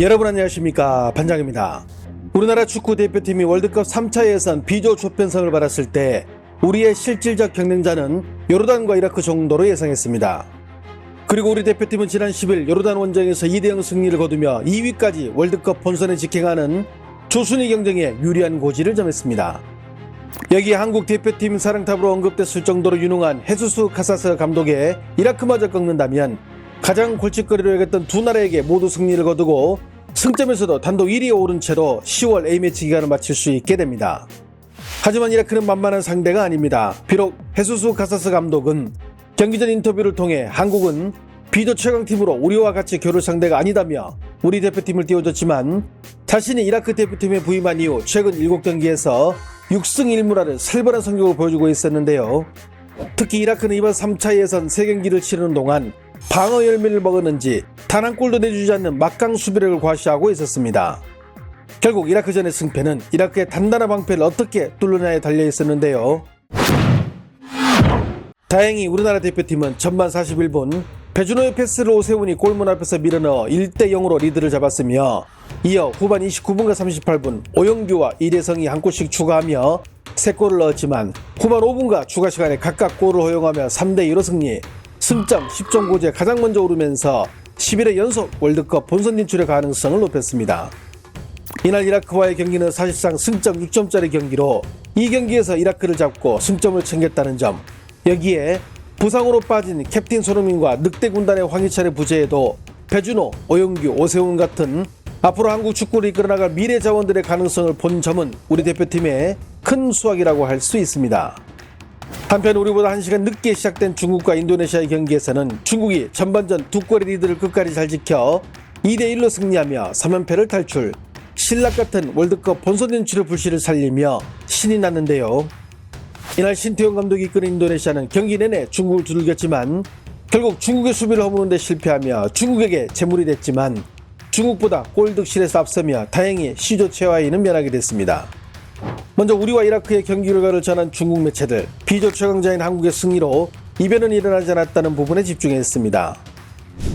여러분 안녕하십니까 반장입니다. 우리나라 축구 대표팀이 월드컵 3차 예선 비조 조편성을 받았을 때 우리의 실질적 경쟁자는 요르단과 이라크 정도로 예상했습니다. 그리고 우리 대표팀은 지난 10일 요르단 원정에서 2대0 승리를 거두며 2위까지 월드컵 본선에 직행하는 조순위 경쟁에 유리한 고지를 점했습니다. 여기 한국 대표팀 사령탑으로 언급됐을 정도로 유능한 헤수스 카사스 감독의 이라크마저 꺾는다면 가장 골칫거리로 여겼던 두 나라에게 모두 승리를 거두고 승점에서도 단독 1위에 오른 채로 10월 A매치 기간을 마칠 수 있게 됩니다. 하지만 이라크는 만만한 상대가 아닙니다. 비록 헤수스 카사스 감독은 경기 전 인터뷰를 통해 한국은 비조 최강팀으로 우리와 같이 겨룰 상대가 아니다며 우리 대표팀을 띄워줬지만 자신이 이라크 대표팀에 부임한 이후 최근 7경기에서 6승 1무라를 살벌한 성적을 보여주고 있었는데요. 특히 이라크는 이번 3차 예선 3경기를 치르는 동안 방어 열매를 먹었는지 단 한 골도 내주지 않는 막강 수비력을 과시하고 있었습니다. 결국 이라크전의 승패는 이라크의 단단한 방패를 어떻게 뚫느냐에 달려 있었는데요. 다행히 우리나라 대표팀은 전반 41분 배준호의 패스를 오세훈이 골문 앞에서 밀어넣어 1대 0으로 리드를 잡았으며 이어 후반 29분과 38분 오영규와 이대성이 한 골씩 추가하며 3골을 넣었지만 후반 5분과 추가 시간에 각각 골을 허용하며 3대 2로 승리 승점 10점 고지에 가장 먼저 오르면서 11회 연속 월드컵 본선 진출의 가능성을 높였습니다. 이날 이라크와의 경기는 사실상 승점 6점짜리 경기로 이 경기에서 이라크를 잡고 승점을 챙겼다는 점 여기에 부상으로 빠진 캡틴 손흥민과 늑대 군단의 황희찬의 부재에도 배준호, 오영규, 오세훈 같은 앞으로 한국 축구를 이끌어나갈 미래 자원들의 가능성을 본 점은 우리 대표팀의 큰 수확이라고 할 수 있습니다. 한편 우리보다 1시간 늦게 시작된 중국과 인도네시아의 경기에서는 중국이 전반전 두 골의 리드를 끝까지 잘 지켜 2대1로 승리하며 3연패를 탈출 신락 같은 월드컵 본선 진출의 불씨를 살리며 신이 났는데요. 이날 신태용 감독이 이끄는 인도네시아는 경기 내내 중국을 두들겼지만 결국 중국의 수비를 허무는데 실패하며 중국에게 재물이 됐지만 중국보다 골 득실에서 앞서며 다행히 시조 최하위는 면하게 됐습니다. 먼저 우리와 이라크의 경기 결과를 전한 중국 매체들 비조 최강자인 한국의 승리로 이변은 일어나지 않았다는 부분에 집중했습니다.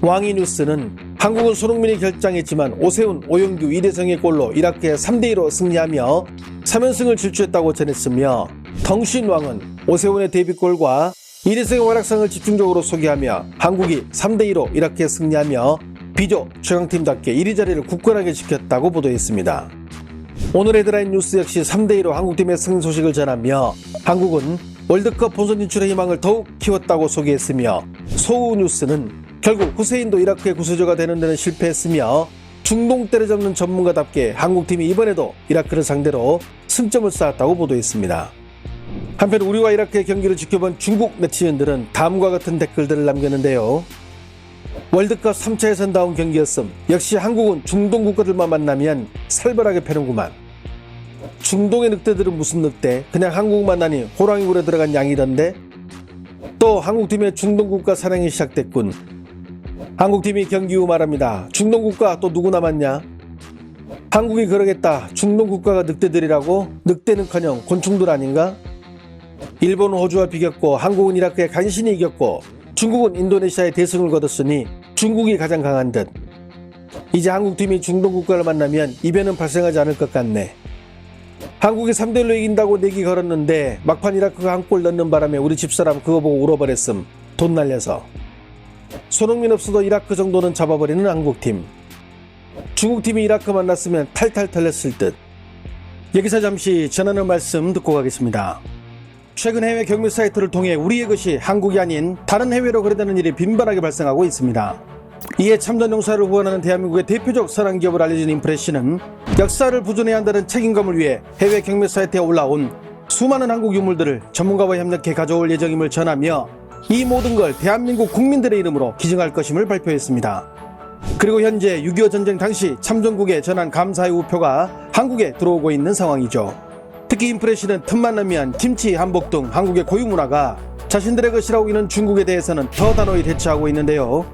왕이 뉴스는 한국은 손흥민이 결장했지만 오세훈, 오영규, 이대성의 골로 이라크에 3대2로 승리하며 3연승을 질주했다고 전했으며 덩신왕은 오세훈의 데뷔골과 이대성의 활약상을 집중적으로 소개하며 한국이 3대2로 이라크에 승리하며 비조 최강팀답게 1위 자리를 굳건하게 지켰다고 보도했습니다. 오늘 헤드라인 뉴스 역시 3대2로 한국팀의 승리 소식을 전하며 한국은 월드컵 본선 진출의 희망을 더욱 키웠다고 소개했으며 소우 뉴스는 결국 후세인도 이라크의 구세주가 되는 데는 실패했으며 중동 때려잡는 전문가답게 한국팀이 이번에도 이라크를 상대로 승점을 쌓았다고 보도했습니다. 한편 우리와 이라크의 경기를 지켜본 중국 네티즌들은 다음과 같은 댓글들을 남겼는데요. 월드컵 3차 예선다운 경기였음. 역시 한국은 중동 국가들만 만나면 살벌하게 패는구만. 중동의 늑대들은 무슨 늑대? 그냥 한국 만 나니 호랑이 굴에 들어간 양이던데? 또 한국팀의 중동 국가 사냥이 시작됐군. 한국팀이 경기 후 말합니다. 중동 국가 또 누구 남았냐? 한국이 그러겠다. 중동 국가가 늑대들이라고? 늑대는커녕 곤충들 아닌가? 일본은 호주와 비겼고 한국은 이라크에 간신히 이겼고 중국은 인도네시아에 대승을 거뒀으니 중국이 가장 강한 듯. 이제 한국 팀이 중동 국가를 만나면 이변은 발생하지 않을 것 같네. 한국이 3대1로 이긴다고 내기 걸었는데 막판 이라크가 한 골 넣는 바람에 우리 집사람 그거 보고 울어버렸음. 돈 날려서. 손흥민 없어도 이라크 정도는 잡아버리는 한국팀. 중국팀이 이라크 만났으면 탈탈 털렸을 듯. 여기서 잠시 전하는 말씀 듣고 가겠습니다. 최근 해외 경매 사이트를 통해 우리의 것이 한국이 아닌 다른 해외로 거래되는 일이 빈번하게 발생하고 있습니다. 이에 참전 용사를 후원하는 대한민국의 대표적 선한 기업을 알려진 임프레시는 역사를 보존해야 한다는 책임감을 위해 해외 경매 사이트에 올라온 수많은 한국 유물들을 전문가와 협력해 가져올 예정임을 전하며 이 모든 걸 대한민국 국민들의 이름으로 기증할 것임을 발표했습니다. 그리고 현재 6.25 전쟁 당시 참전국에 전한 감사의 우표가 한국에 들어오고 있는 상황이죠. 특히 인프레시는 틈만 나면 김치, 한복 등 한국의 고유 문화가 자신들의 것이라고 이는 중국에 대해서는 더 단호히 대처하고 있는데요.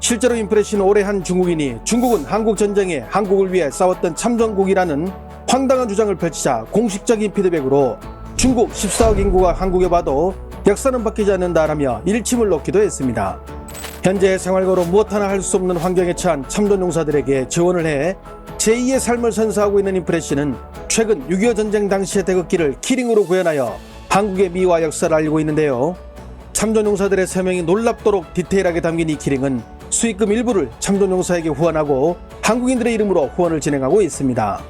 실제로 인프레시는 올해 한 중국인이 중국은 한국 전쟁에 한국을 위해 싸웠던 참전국이라는 황당한 주장을 펼치자 공식적인 피드백으로 중국 14억 인구가 한국에 봐도 역사는 바뀌지 않는다라며 일침을 놓기도 했습니다. 현재 생활고로 무엇 하나 할 수 없는 환경에 처한 참전 용사들에게 지원을 해 제2의 삶을 선사하고 있는 인프레시는 최근 6.25 전쟁 당시의 태극기를 키링으로 구현하여 한국의 미와 역사를 알리고 있는데요. 참전 용사들의 세명이 놀랍도록 디테일하게 담긴 이 키링은 수익금 일부를 참전 용사에게 후원하고 한국인들의 이름으로 후원을 진행하고 있습니다.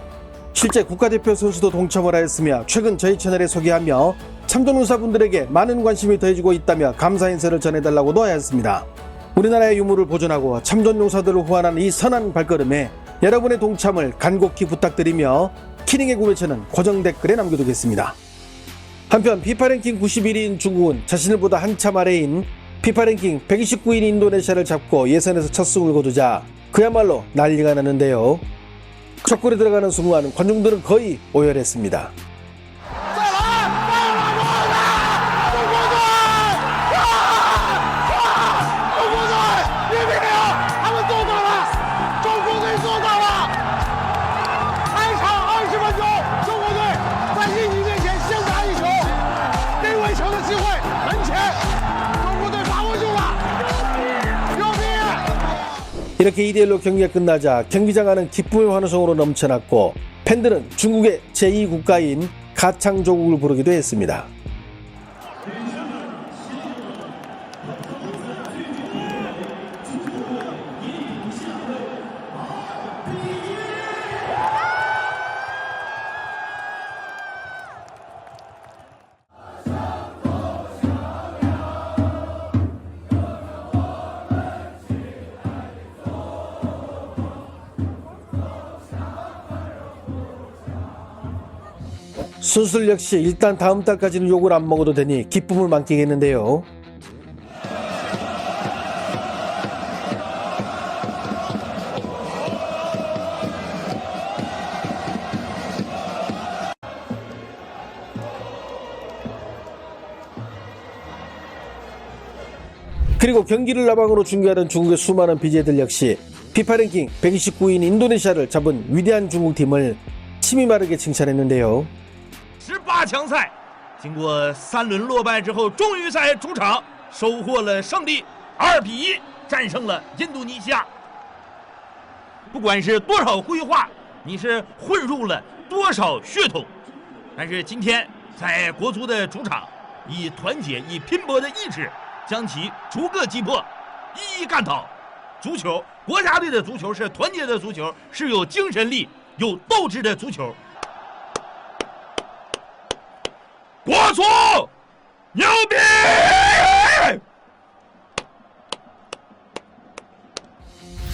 실제 국가대표 선수도 동참을 하였으며 최근 저희 채널에 소개하며 참전 용사분들에게 많은 관심이 더해지고 있다며 감사 인사를 전해달라고도 하였습니다. 우리나라의 유물을 보존하고 참전 용사들을 후원하는 이 선한 발걸음에 여러분의 동참을 간곡히 부탁드리며 키링의 구매처는 고정 댓글에 남겨두겠습니다. 한편 피파 랭킹 91위인 중국은 자신을 보다 한참 아래인 피파 랭킹 129위인 인도네시아를 잡고 예선에서 첫 승을 거두자 그야말로 난리가 나는데요. 첫 골에 들어가는 순간 관중들은 거의 오열했습니다. 이렇게 2대1로 경기가 끝나자 경기장 안은 기쁨의 환호성으로 넘쳐났고 팬들은 중국의 제2국가인 가창조국을 부르기도 했습니다. 수들 역시 일단 다음 달까지는 욕을 안 먹어도 되니 기쁨을 만끽했는데요. 그리고 경기를 라방으로 중계하던 중국의 수많은 BJ들 역시 피파 랭킹 129위인 인도네시아를 잡은 위대한 중국팀을 침이 마르게 칭찬했는데요. 强赛，经过三轮落败之后，终于在主场收获了胜利，二比一战胜了印度尼西亚。不管是多少规划，你是混入了多少血统，但是今天在国足的主场，以团结、以拼搏的意志，将其逐个击破，一一干倒。足球，国家队的足球是团结的足球，是有精神力、有斗志的足球。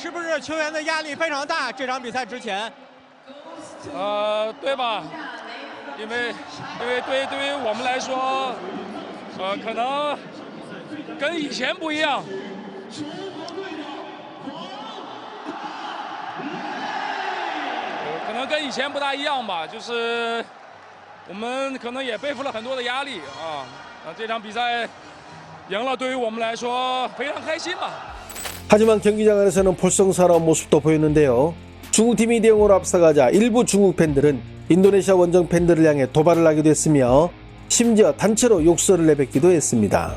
是不是球员的压力非常大？这场比赛之前，呃，对吧？因为因为对对于我们来说，呃，可能跟以前不一样。可能跟以前不大一样吧，就是我们可能也背负了很多的压力啊。啊，这场比赛赢了，对于我们来说非常开心吧。 하지만 경기장 안에서는 볼썽사나운 모습도 보였는데요. 중국팀이 2대0으로 앞서가자 일부 중국 팬들은 인도네시아 원정 팬들을 향해 도발을 하기도 했으며 심지어 단체로 욕설을 내뱉기도 했습니다.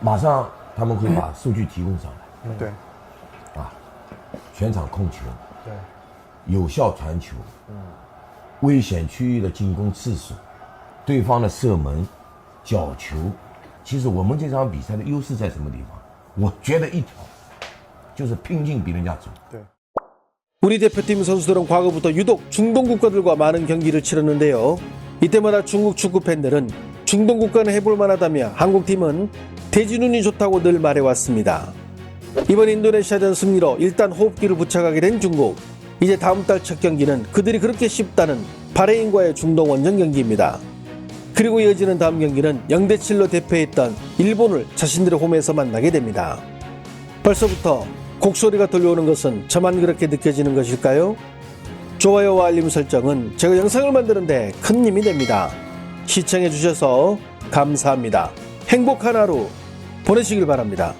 马上他们会把数据提供上来，对啊，全场控球，对，有效传球，危险区域的进攻次数，对方的射门、角球，其实我们这场比赛的优势在什么地方？我觉得一条，就是拼劲比人家足。 우리 대표팀 선수들은 과거부터 유독 중동 국가들과 많은 경기를 치렀는데요. 이때마다 중국 축구 팬들은 중동 국가는 해볼 만하다며 한국팀은 대진운이 좋다고 늘 말해왔습니다. 이번 인도네시아전 승리로 일단 호흡기를 붙여가게 된 중국. 이제 다음 달 첫 경기는 그들이 그렇게 쉽다는 바레인과의 중동 원정 경기입니다. 그리고 이어지는 다음 경기는 0대7로 대패했던 일본을 자신들의 홈에서 만나게 됩니다. 벌써부터 곡소리가 들려오는 것은 저만 그렇게 느껴지는 것일까요? 좋아요와 알림 설정은 제가 영상을 만드는데 큰 힘이 됩니다. 시청해 주셔서 감사합니다. 행복한 하루 보내시길 바랍니다.